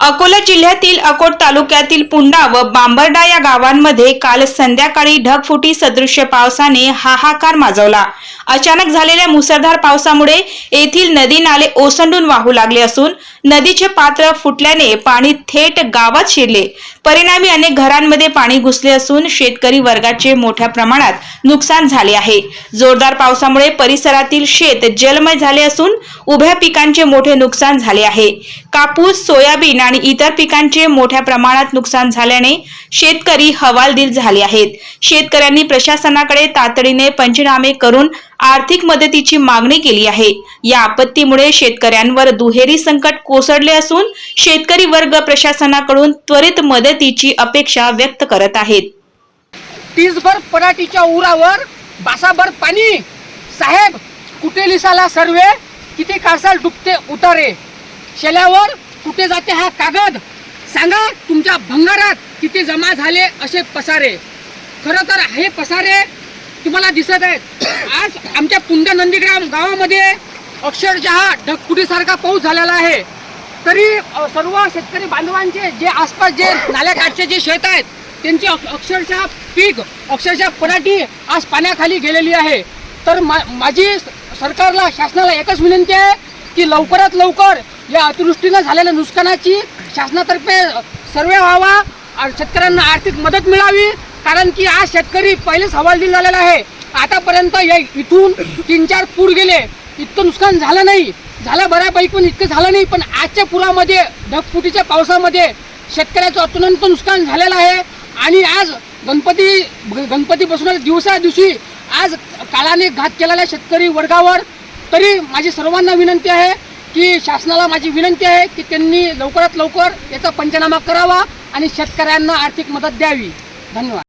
अकोला जिल्ह्यातील अकोट तालुक्यातील पुंडा व बांबर्डा या गावांमध्ये काल संध्याकाळी ढगफुटी सदृश्य पावसाने हाहाकार माजवला. अचानक झालेल्या मुसळधार पावसामुळे येथील नदी नाले ओसंडून वाहू लागले असून नदीचे पात्र फुटल्याने पाणी थेट गावात शिरले. परिणामी अनेक घरांमध्ये पाणी घुसले असून शेतकरी वर्गाचे मोठ्या प्रमाणात नुकसान झाले आहे. जोरदार पावसामुळे परिसरातील शेत जलमय झाले असून उभ्या पिकांचे मोठे नुकसान झाले आहे. कापूस सोयाबीन आणि इतर पिकांचे मोठ्या प्रमाणात नुकसान झाल्याने शेतकरी हवालदिल झाले आहेत. शेतकऱ्यांनी प्रशासनाकडे तातडीने पंचनामे करून आर्थिक मदतीची मागणी केली आहे. या आपत्तीमुळे शेतकऱ्यांवर दुहेरी संकट कोसळले असून शेतकरी वर्ग प्रशासनाकडून त्वरित मदतीची अपेक्षा व्यक्त करत आहेत. तीसभर पराठीच्या उरावर बासाभर पाणी. साहेब कुठे लिसाला सर्वे? किती कासाल डुबते उतारे? शेल्यावर कुठे जाते हा कागद? सांगा तुमच्या भंगारात किती जमा झाले असे पसारे. खरं तर हे पसारे तुम्हाला दिसत आहेत. आज आमच्या पुंड नंदीग्राम गावामध्ये अक्षरशः ढगफुटीसारखा पाऊस झालेला आहे. तरी सर्व शेतकरी बांधवांचे जे आसपास जे नाल्याकाठचे जे शेत आहेत त्यांची अक्ष- अक्षरशः पीक अक्षरशः पराठी आज पाण्याखाली गेलेली आहे. तर मा माझी सरकारला शासनाला एकच विनंती आहे की लवकरात लवकर या अतिवृष्टीनं झालेल्या नुकसानाची शासनातर्फे सर्वे व्हावा शेतकऱ्यांना आर्थिक मदत मिळावी कारण की आज शेतकरी पहिलेच हवालदिल झालेला आहे. आतापर्यंत या इथून तीन चार पूर गेले. इतकं नुकसान झालं नाही. झालं बऱ्यापैकी पण इतकं झालं नाही पण आजच्या पुरामध्ये ढगफुटीच्या पावसामध्ये शेतकऱ्याचं अत्यंत नुकसान झालेलं आहे. आणि आज गणपती गणपती बसवण्याच्या दिवसा दिवशी आज काळाने घात केलेल्या शेतकरी वर्गावर तरी माझी सर्वांना विनंती आहे की शासनाला माझी विनंती आहे की त्यांनी लवकरात लवकर याचा पंचनामा करावा आणि शेतकऱ्यांना आर्थिक मदत द्यावी. धन्यवाद.